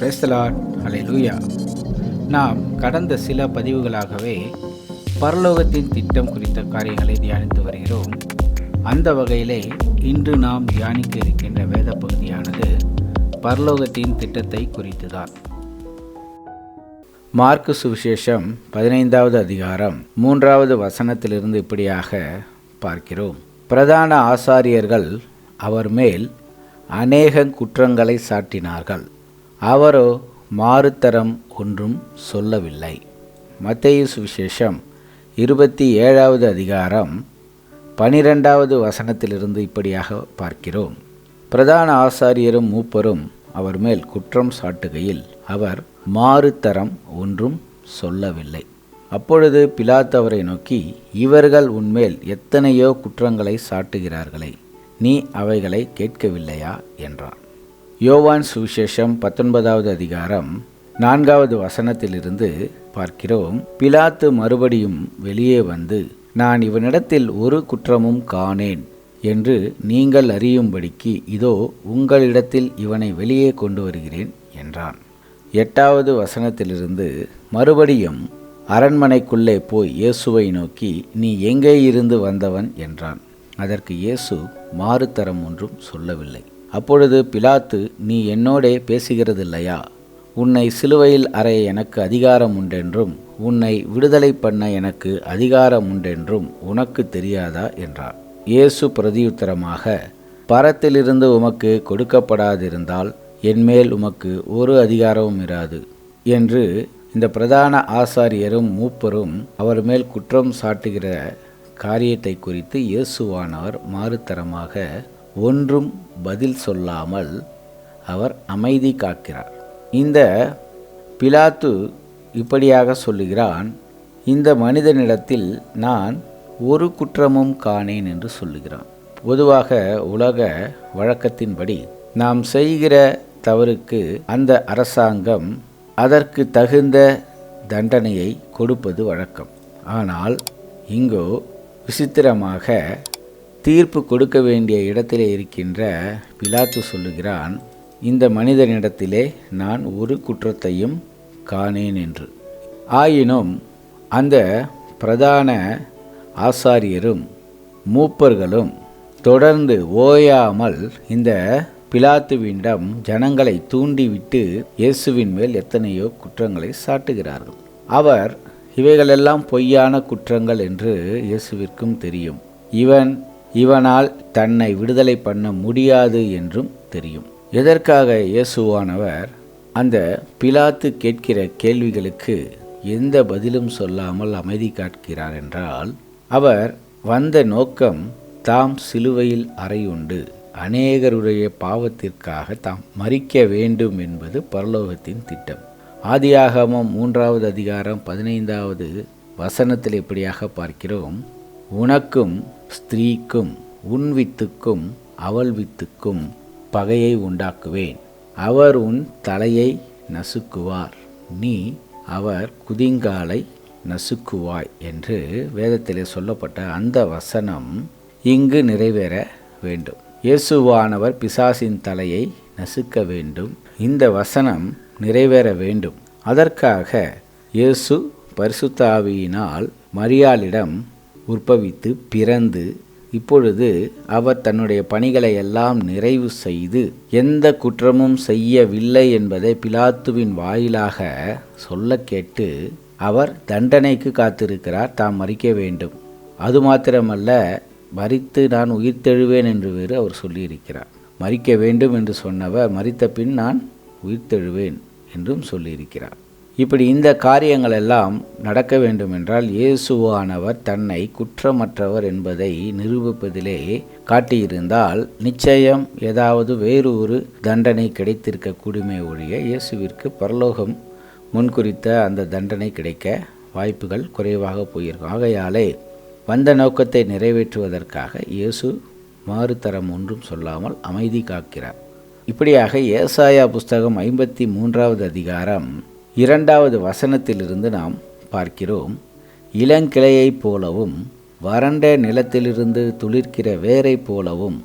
Praise the Lord அலை நாம் கடந்த சில பதிவுகளாகவே பரலோகத்தின் திட்டம் குறித்த காரியங்களை தியானித்து வருகிறோம். அந்த வகையிலே இன்று நாம் தியானிக்க இருக்கின்ற வேத பகுதியானது பரலோகத்தின் திட்டத்தை குறித்துதான். மார்க்கு சுவிசேஷம் பதினைந்தாவது அதிகாரம் மூன்றாவது வசனத்திலிருந்து இப்படியாக பார்க்கிறோம். பிரதான ஆசாரியர்கள் அவர் மேல் அநேக குற்றங்களை சாட்டினார்கள். அவரோ மாறுத்தரம் ஒன்றும் சொல்லவில்லை. மத்தேயு சுவிசேஷம் இருபத்தி ஏழாவது அதிகாரம் பனிரெண்டாவது வசனத்திலிருந்து இப்படியாக பார்க்கிறோம். பிரதான ஆசாரியரும் மூப்பரும் அவர் மேல் குற்றம் சாட்டுகையில் அவர் மாறுத்தரம் ஒன்றும் சொல்லவில்லை. அப்பொழுது பிலாத் அவரை நோக்கி இவர்கள் உன்மேல் எத்தனையோ குற்றங்களை சாட்டுகிறார்களே நீ அவைகளை கேட்கவில்லையா? என்றான். யோவான் சுவிசேஷம் பத்தொன்பதாவது அதிகாரம் நான்காவது வசனத்திலிருந்து பார்க்கிறோம். பிலாத்து மறுபடியும் வெளியே வந்து நான் இவனிடத்தில் ஒரு குற்றமும் காணேன் என்று நீங்கள் அறியும்படிக்கு இதோ உங்களிடத்தில் இவனை வெளியே கொண்டு வருகிறேன் என்றான். எட்டாவது வசனத்திலிருந்து மறுபடியும் அரண்மனைக்குள்ளே போய் இயேசுவை நோக்கி நீ எங்கே இருந்து வந்தவன்? என்றான். அதற்கு இயேசு மாறுத்தரம் ஒன்றும் சொல்லவில்லை. அப்பொழுது பிலாத்து நீ என்னோடே பேசுகிறதில்லையா? உன்னை சிலுவையில் அறைய எனக்கு அதிகாரம் உண்டென்றும் உன்னை விடுதலை பண்ண எனக்கு அதிகாரம் உண்டென்றும் உனக்கு தெரியாதா? என்றார். இயேசு பிரதியுத்தரமாக பரத்திலிருந்து உமக்கு கொடுக்கப்படாதிருந்தால் என்மேல் உமக்கு ஒரு அதிகாரமும் இராது என்று இந்த பிரதான ஆசாரியரும் மூப்பரும் அவர் மேல் குற்றம் சாட்டுகிற காரியத்தை குறித்து இயேசுவானவர் மாறுத்தரமாக ஒன்றும் பதில் சொல்லாமல் அவர் அமைதி காக்கிறார். இந்த பிலாத்து இப்படியாக சொல்லுகிறான் இந்த மனிதனிடத்தில் நான் ஒரு குற்றமும் காணேன் என்று சொல்லுகிறான். பொதுவாக உலக வழக்கத்தின்படி நாம் செய்கிற தவறுக்கு அந்த அரசாங்கம் அதற்கு தகுந்த தண்டனையை கொடுப்பது வழக்கம். ஆனால் இங்கோ விசித்திரமாக தீர்ப்பு கொடுக்க வேண்டிய இடத்திலே இருக்கின்ற பிலாத்து சொல்லுகிறான் இந்த மனிதனிடத்திலே நான் ஒரு குற்றத்தையும் காணேன் என்று. ஆயினும் அந்த பிரதான ஆசாரியரும் மூப்பர்களும் தொடர்ந்து ஓயாமல் இந்த பிலாத்துவிடம் ஜனங்களை தூண்டிவிட்டு இயேசுவின் மேல் எத்தனையோ குற்றங்களை சாட்டுகிறார்கள். அவர் இவைகளெல்லாம் பொய்யான குற்றங்கள் என்று இயேசுவிற்கும் தெரியும். இவன் இவனால் தன்னை விடுதலை பண்ண முடியாது என்றும் தெரியும். எதற்காக இயேசுவானவர் அந்த பிலாத்து கேட்கிற கேள்விகளுக்கு எந்த பதிலும் சொல்லாமல் அமைதி காட்கிறார் என்றால் அவர் வந்த நோக்கம் தாம் சிலுவையில் அறையுண்டு அநேகருடைய பாவத்திற்காக தாம் மறிக்க வேண்டும் என்பது பரலோகத்தின் திட்டம். ஆதியாகமம் மூன்றாவது அதிகாரம் பதினைந்தாவது வசனத்தில் இப்படியாக பார்க்கிறோம்? உனக்கும் ஸ்திரீக்கும் உன் வித்துக்கும் அவள் வித்துக்கும் பகையை உண்டாக்குவேன். அவர் உன் தலையை நசுக்குவார். நீ அவர் குதிங்காலை நசுக்குவாய் என்று வேதத்திலே சொல்லப்பட்ட அந்த வசனம் இங்கு நிறைவேற வேண்டும். இயேசுவானவர் பிசாசின் தலையை நசுக்க வேண்டும். இந்த வசனம் நிறைவேற வேண்டும். அதற்காக இயேசு பரிசுத்தாவியினால் மரியாளிடம் உற்பவித்து பிறந்து இப்பொழுது அவர் தன்னுடைய பணிகளை எல்லாம் நிறைவு செய்து எந்த குற்றமும் செய்யவில்லை என்பதை பிலாத்துவின் வாயிலாக சொல்ல கேட்டு அவர் தண்டனைக்கு காத்திருக்கிறார். தாம் மறிக்க வேண்டும். அது மாத்திரமல்ல மறித்து நான் உயிர்த்தெழுவேன் என்று வேறு அவர் சொல்லியிருக்கிறார். மறிக்க வேண்டும் என்று சொன்னவர் மறித்த பின் நான் உயிர்த்தெழுவேன் என்றும் சொல்லியிருக்கிறார். இப்படி இந்த காரியங்கள் எல்லாம் நடக்க வேண்டுமென்றால் இயேசுவானவர் தன்னை குற்றமற்றவர் என்பதை நிரூபிப்பதிலே காட்டியிருந்தால் நிச்சயம் ஏதாவது வேறு ஒரு தண்டனை கிடைத்திருக்க கூடுமே ஒழிய இயேசுவிற்கு பரலோகம் முன்குறித்த அந்த தண்டனை கிடைக்க வாய்ப்புகள் குறைவாக போயிருக்கும். ஆகையாலே வந்த நோக்கத்தை நிறைவேற்றுவதற்காக இயேசு மாறுதரம் ஒன்றும் சொல்லாமல் அமைதி காக்கிறார். இப்படியாக ஏசாயா புஸ்தகம் ஐம்பத்தி மூன்றாவது அதிகாரம் இரண்டாவது வசனத்திலிருந்து நாம் பார்க்கிறோம் இளங்கிளையைப் போலவும் வறண்ட நிலத்திலிருந்து துளிர்க்கிற வேரைப் போலவும்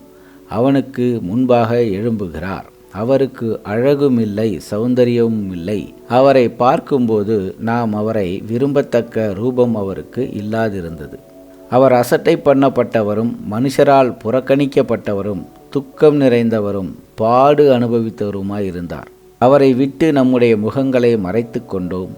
அவனுக்கு முன்பாக எழும்புகிறார். அவருக்கு அழகும் இல்லை சௌந்தரியமும் இல்லை அவரை பார்க்கும்போது நாம் அவரை விரும்பத்தக்க ரூபம் அவருக்கு இல்லாதிருந்தது. அவர் அசட்டை பண்ணப்பட்டவரும் மனுஷரால் புறக்கணிக்கப்பட்டவரும் துக்கம் நிறைந்தவரும் பாடு அனுபவித்தவருமாய் இருந்தார் அவரை விட்டு நம்முடைய முகங்களை மறைத்து கொண்டோம்.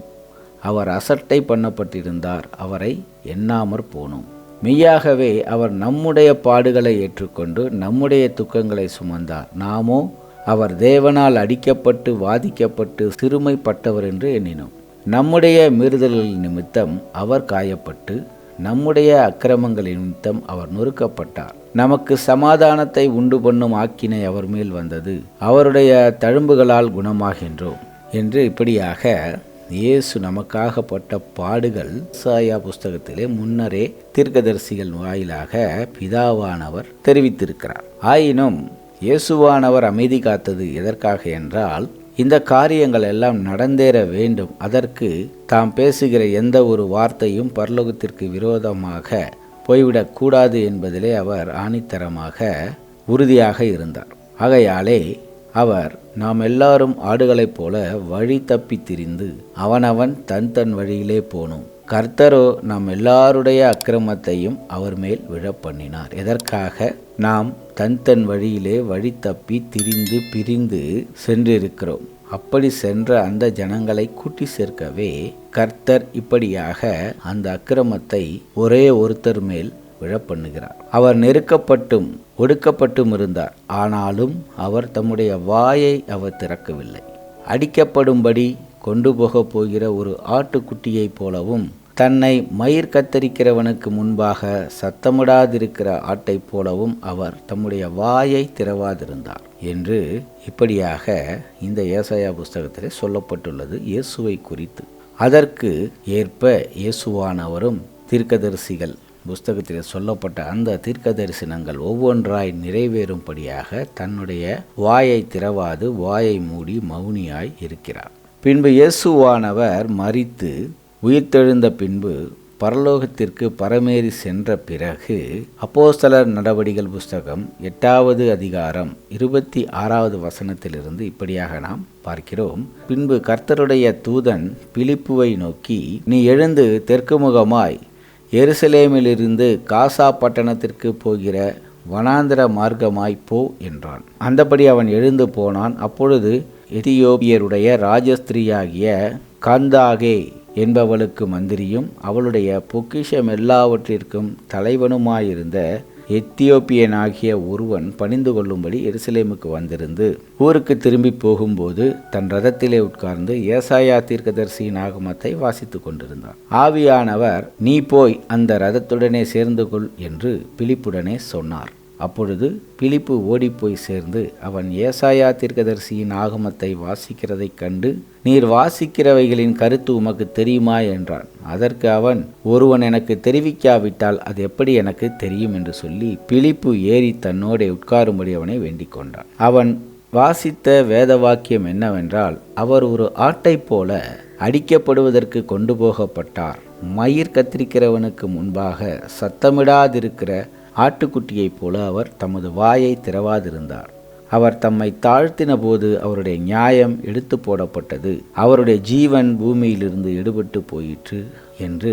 அவர் அசட்டை பண்ணப்பட்டிருந்தார். அவரை எண்ணாமற் போனோம். மெய்யாகவே அவர் நம்முடைய பாடுகளை ஏற்றுக்கொண்டு நம்முடைய துக்கங்களை சுமந்தார். நாமோ அவர் தேவனால் அடிக்கப்பட்டு வாதிக்கப்பட்டு சிறுமைப்பட்டவர் என்று எண்ணினோம். நம்முடைய மீறுதல்கள் நிமித்தம் அவர் காயப்பட்டு நம்முடைய அக்கிரமங்களின் நிமித்தம் அவர் நொறுக்கப்பட்டார். நமக்கு சமாதானத்தை உண்டு பண்ணும் ஆக்கினை அவர் மேல் வந்தது. அவருடைய தழும்புகளால் குணமாகின்றோம் என்று இப்படியாக இயேசு நமக்காக பட்ட பாடுகள் சாயா புஸ்தகத்திலே முன்னரே தீர்க்கதரிசிகள் வாயிலாக பிதாவானவர் தெரிவித்திருக்கிறார். ஆயினும் இயேசுவானவர் அமைதி காத்தது எதற்காக என்றால் இந்த காரியங்கள் எல்லாம் நடந்தேற வேண்டும். அதற்கு தாம் பேசுகிற எந்த ஒரு வார்த்தையும் பரலோகத்திற்கு விரோதமாக போய்விடக்கூடாது என்பதிலே அவர் ஆணித்தரமாக உறுதியாக இருந்தார். ஆகையாலே அவர் நாம் எல்லாரும் ஆடுகளைப் போல வழி தப்பி திரிந்து அவனவன் தன் தன் வழியிலே போனோம். கர்த்தரோ நாம் எல்லாருடைய அக்கிரமத்தையும் அவர் மேல் விழப்பண்ணினார் எதற்காக? நாம் தன் தன் வழியிலே வழி தப்பி திரிந்து பிரிந்து சென்றிருக்கிறோம். அப்படி சென்ற அந்த ஜனங்களை கூட்டி சேர்க்கவே கர்த்தர் இப்படியாக அந்த அக்கிரமத்தை ஒரே ஒருத்தர் மேல் விழப்பண்ணுகிறார். அவர் நெருக்கப்பட்டும் ஒடுக்கப்பட்டும் இருந்தார். ஆனாலும் அவர் தம்முடைய வாயை அவர் திறக்கவில்லை. அடிக்கப்படும்படி கொண்டு போகப் போகிற ஒரு ஆட்டுக்குட்டியைப் போலவும் தன்னை மயிர் கத்தரிக்கிறவனுக்கு முன்பாக சத்தமிடாதிருக்கிற ஆட்டைப் போலவும் அவர் தம்முடைய வாயை திறவாதிருந்தார் என்று இப்படியாக இந்த ஏசாயா புஸ்தகத்திலே சொல்லப்பட்டுள்ளது இயேசுவை குறித்து. அதற்கு ஏற்ப இயேசுவானவரும் தீர்க்கதரிசிகள் புஸ்தகத்தில் சொல்லப்பட்ட அந்த தீர்க்க தரிசனங்கள் ஒவ்வொன்றாய் நிறைவேறும்படியாக தன்னுடைய வாயை திறவாது வாயை மூடி மௌனியாய் இருக்கிறார். பின்பு இயேசுவானவர் மறித்து உயிர்த்தெழுந்த பின்பு பரலோகத்திற்கு பரமேறி சென்ற பிறகு அப்போஸ்தலர் நடவடிகள் புஸ்தகம் எட்டாவது அதிகாரம் இருபத்தி ஆறாவது வசனத்திலிருந்து இப்படியாக நாம் பார்க்கிறோம். பின்பு கர்த்தருடைய தூதன் பிலிப்புவை நோக்கி நீ எழுந்து தெற்கு முகமாய். எருசலேமிலிருந்து காசா பட்டணத்திற்கு போகிற வனாந்திர மார்க்கமாய் போ என்றான். அந்தபடி அவன் எழுந்து போனான். அப்பொழுது எதியோபியருடைய ராஜஸ்திரியாகிய கந்தாகே என்பவளுக்கு மந்திரியும் அவளுடைய பொக்கிஷம் எல்லாவற்றிற்கும் தலைவனுமாயிருந்த எத்தியோப்பியனாகிய ஒருவன் பணிந்து கொள்ளும்படி எருசலேமுக்கு வந்திருந்து ஊருக்கு திரும்பி போகும்போது தன் ரதத்திலே உட்கார்ந்து ஏசாயா தீர்க்கதரிசியின் ஆகமத்தை வாசித்து கொண்டிருந்தார் ஆவியானவர் நீ போய் அந்த ரதத்துடனே சேர்ந்து கொள் என்று பிலிப்புடனே சொன்னார். அப்பொழுது பிலிப்பு ஓடிப்போய் சேர்ந்து அவன் ஏசாயா தீர்க்கதரிசியின் ஆகமத்தை வாசிக்கிறதைக் கண்டு நீர் வாசிக்கிறவைகளின் கருத்து உமக்கு தெரியுமா? என்றான். அதற்கு அவன் ஒருவன் எனக்கு தெரிவிக்காவிட்டால் அது எப்படி எனக்கு தெரியும்? என்று சொல்லி பிலிப்பு ஏறி தன்னோடே உட்காரும்படி அவனை வேண்டிக் கொண்டான். அவன் வாசித்த வேத வாக்கியம் என்னவென்றால் அவர் ஒரு ஆட்டைப் போல அடிக்கப்படுவதற்கு கொண்டு போகப்பட்டார். மயிர் கத்திரிக்கிறவனுக்கு முன்பாக சத்தமிடாதிருக்கிற ஆட்டுக்குட்டியைப் போல அவர் தமது வாயை திறவாதிருந்தார். அவர் தம்மை தாழ்த்தின போது அவருடைய நியாயம் எடுத்து போடப்பட்டது. அவருடைய ஜீவன் பூமியிலிருந்து எடுபட்டு போயிற்று என்று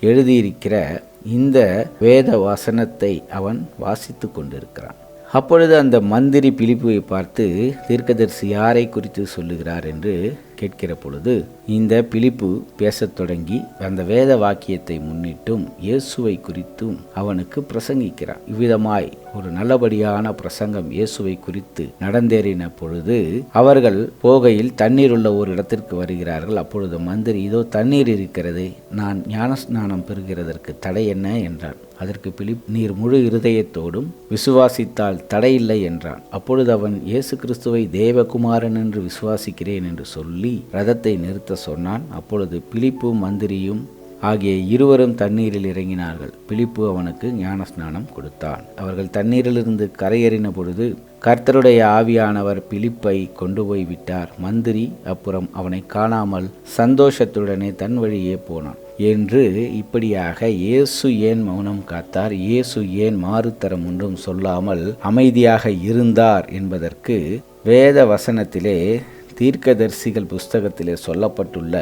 எழுதியிருக்கிற இந்த வேத வசனத்தை அவன் வாசித்து கொண்டிருக்கிறான். அப்பொழுது அந்த மந்திரி பிலிப்புவை பார்த்து தீர்க்கதரிசி யாரை குறித்து சொல்லுகிறார் என்று கேட்கிற பொழுது இந்த பிலிப்பு பேசத் தொடங்கி அந்த வேத வாக்கியத்தை முன்னிட்டும் இயேசுவை குறித்தும் அவனுக்கு பிரசங்கிக்கிறான். இவ்விதமாய் ஒரு நல்லபடியான பிரசங்கம் இயேசுவை குறித்து நடந்தேறின பொழுது அவர்கள் போகையில் தண்ணீர் உள்ள ஒரு இடத்திற்கு வருகிறார்கள். அப்பொழுது மந்திரி இதோ தண்ணீர் இருக்கிறது நான் ஞானஸ்நானம் பெறுகிறதற்கு தடை என்ன? என்றான். அதற்கு பிலிப் நீர் முழு இருதயத்தோடும் விசுவாசித்தால் தடையில்லை என்றான். அப்பொழுது அவன் இயேசு கிறிஸ்துவை தேவகுமாரன் என்று விசுவாசிக்கிறேன் என்று சொல்லி ரதத்தை நிறுத்த சொன்னான். அப்பொழுது பிலிப்பும் மந்திரியும் ஆகிய இருவரும் தண்ணீரில் இறங்கினார்கள். பிலிப்பு அவனுக்கு ஞானஸ்நானம் கொடுத்தான். அவர்கள் தண்ணீரிலிருந்து கரையேறின பொழுது கர்த்தருடைய ஆவியானவர் பிலிப்பை கொண்டு போய் விட்டார். மந்திரி அப்புறம் அவனை காணாமல் சந்தோஷத்துடனே தன் வழியே போனான். என்று இப்படியாக இயேசு ஏன் மௌனம் காத்தார்? இயேசு ஏன் மாறுத்தரம் ஒன்றும் சொல்லாமல் அமைதியாக இருந்தார் என்பதற்கு வேத வசனத்திலே தீர்க்கதரிசிகள் புஸ்தகத்திலே சொல்லப்பட்டுள்ள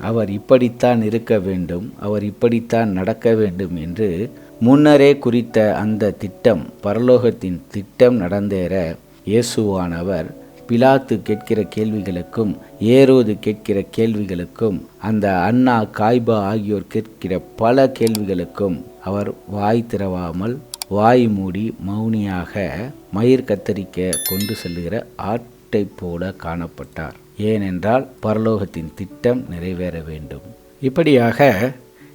அவர் இப்படித்தான் இருக்க வேண்டும் அவர் இப்படித்தான் நடக்க வேண்டும் என்று முன்னரே குறித்த அந்த திட்டம் பரலோகத்தின் திட்டம் நடந்தேற இயேசுவானவர் பிலாத்து கேட்கிற கேள்விகளுக்கும் ஏரோது கேட்கிற கேள்விகளுக்கும் அந்த அண்ணா காய்பா ஆகியோர் கேட்கிற பல கேள்விகளுக்கும் அவர் வாய் திறவாமல் வாய் மூடி மௌனியாக மயிர் கத்தரிக்க கொண்டு செல்லுகிற ஆட்டை போல காணப்பட்டார். ஏனென்றால் பரலோகத்தின் திட்டம் நிறைவேற வேண்டும். இப்படியாக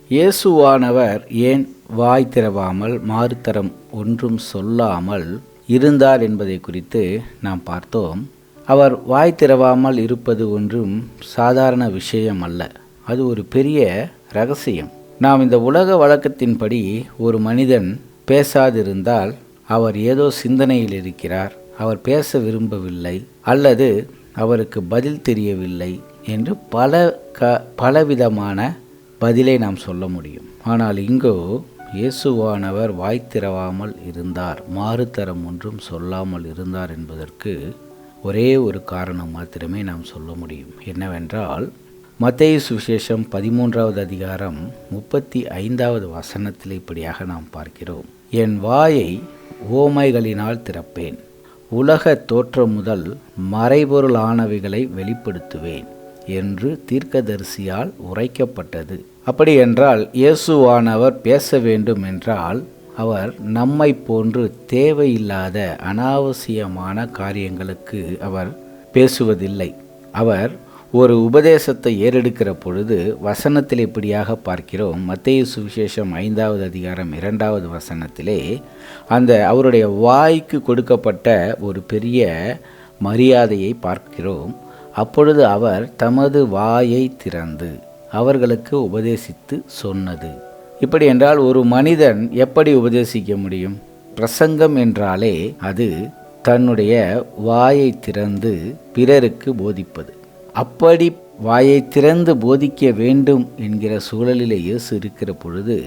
இயேசுவானவர் ஏன் வாய் திறவாமல் மாறுத்தரம் ஒன்றும் சொல்லாமல் இருந்தார் என்பதை குறித்து நாம் பார்த்தோம். அவர் வாய் திறவாமல் இருப்பது ஒன்றும் சாதாரண விஷயம் அல்ல. அது ஒரு பெரிய ரகசியம். நாம் இந்த உலக வழக்கத்தின்படி ஒரு மனிதன் பேசாதிருந்தால் அவர் ஏதோ சிந்தனையில் இருக்கிறார். அவர் பேச விரும்பவில்லை. அல்லது அவருக்கு பதில் தெரியவில்லை என்று பல க பலவிதமான பதிலை நாம் சொல்ல முடியும். ஆனால் இங்கோ இயேசுவானவர் வாய் திறவாமல் இருந்தார். மாறுதரம் ஒன்றும் சொல்லாமல் இருந்தார் என்பதற்கு ஒரே ஒரு காரணம் மாத்திரமே நாம் சொல்ல முடியும். என்னவென்றால் மத்திய சுவிசேஷம் பதிமூன்றாவது அதிகாரம் முப்பத்தி ஐந்தாவது வசனத்தில் இப்படியாக நாம் பார்க்கிறோம். என் வாயை ஓமைகளினால் திறப்பேன். உலக தோற்றம் முதல் மறைபொருளானவைகளை வெளிப்படுத்துவேன் என்று தீர்க்கதரிசியால் உரைக்கப்பட்டது. அப்படி என்றால் இயேசுவானவர் பேச வேண்டும் என்றால் அவர் நம்மை போன்று தேவையில்லாத அனாவசியமான காரியங்களுக்கு அவர் பேசுவதில்லை. அவர் ஒரு உபதேசத்தை ஏறெடுக்கிற பொழுது வசனத்தில் இப்படியாக பார்க்கிறோம்? மத்திய சுவிசேஷம் ஐந்தாவது அதிகாரம் இரண்டாவது வசனத்திலே அந்த அவருடைய வாய்க்கு கொடுக்கப்பட்ட ஒரு பெரிய மரியாதையை பார்க்கிறோம். அப்பொழுது அவர் தமது வாயை திறந்து அவர்களுக்கு உபதேசித்து சொன்னது. இப்படி என்றால் ஒரு மனிதன் எப்படி உபதேசிக்க முடியும்? பிரசங்கம் என்றாலே அது தன்னுடைய வாயை திறந்து பிறருக்கு போதிப்பது. அப்படி வாயை திறந்து போதிக்க வேண்டும் என்கிற சூழலிலே இயேசு இருக்கிற பொழுது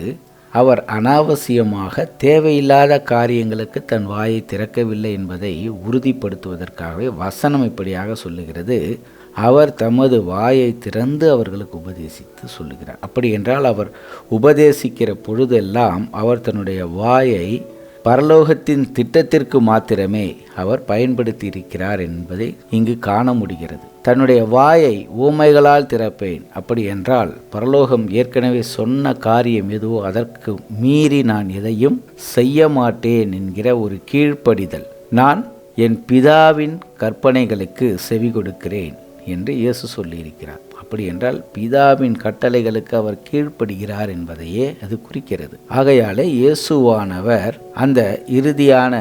அவர் அனாவசியமாக தேவையில்லாத காரியங்களுக்கு தன் வாயை திறக்கவில்லை என்பதை உறுதிப்படுத்துவதற்காகவே வசனம் இப்படியாக சொல்லுகிறது. அவர் தமது வாயை திறந்து அவர்களுக்கு உபதேசித்து சொல்லுகிறார். அப்படி என்றால் அவர் உபதேசிக்கிற பொழுதெல்லாம் அவர் தன்னுடைய வாயை பரலோகத்தின் திட்டத்திற்கு மாத்திரமே அவர் பயன்படுத்தியிருக்கிறார் என்பதை இங்கு காண முடிகிறது. தன்னுடைய வாயை ஊமைகளால் திறப்பேன். அப்படி என்றால் பரலோகம் ஏற்கனவே சொன்ன காரியம் எதுவோ அதற்கு மீறி நான் எதையும் செய்ய மாட்டேன் என்கிற ஒரு கீழ்ப்படிதல். நான் என் பிதாவின் கற்பனைகளுக்கு செவி கொடுக்கிறேன் என்று இயேசு சொல்லியிருக்கிறார். எப்படி என்றால் பிதாவின் கட்டளைகளுக்கு அவர் கீழ்ப்படுகிறார் என்பதையே அது குறிக்கிறது. ஆகையாலே இயேசுவானவர் அந்த இறுதியான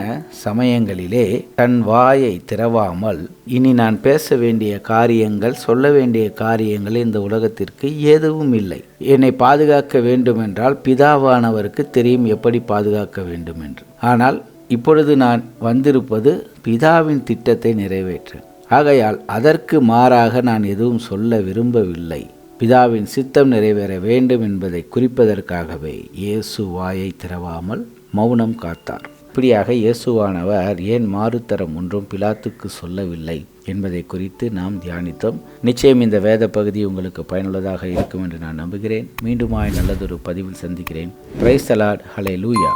சமயங்களிலே தன் வாயை திறவாமல் இனி நான் பேச வேண்டிய காரியங்கள் சொல்ல வேண்டிய காரியங்கள் இந்த உலகத்திற்கு எதுவும் இல்லை. என்னை பாதுகாக்க வேண்டுமென்றால் பிதாவானவருக்கு தெரியும் எப்படி பாதுகாக்க வேண்டும் என்று ஆனால் இப்பொழுது நான் வந்திருப்பது பிதாவின் திட்டத்தை நிறைவேற்ற. ஆகையால் அதற்கு மாறாக நான் எதுவும் சொல்ல விரும்பவில்லை. பிதாவின் சித்தம் நிறைவேற வேண்டும் என்பதை குறிப்பதற்காகவே இயேசு வாயை திறவாமல் மௌனம் காத்தார். இப்படியாக இயேசுவானவர் ஏன் மாறுத்தரம் ஒன்றும் பிலாத்துக்கு சொல்லவில்லை என்பதை குறித்து நாம் தியானித்தோம். நிச்சயம் இந்த வேத பகுதி உங்களுக்கு பயனுள்ளதாக இருக்கும் என்று நான் நம்புகிறேன். மீண்டுமாய் நல்லதொரு பதிவில் சந்திக்கிறேன். பிரைஸ் தலாட் ஹலே லூயா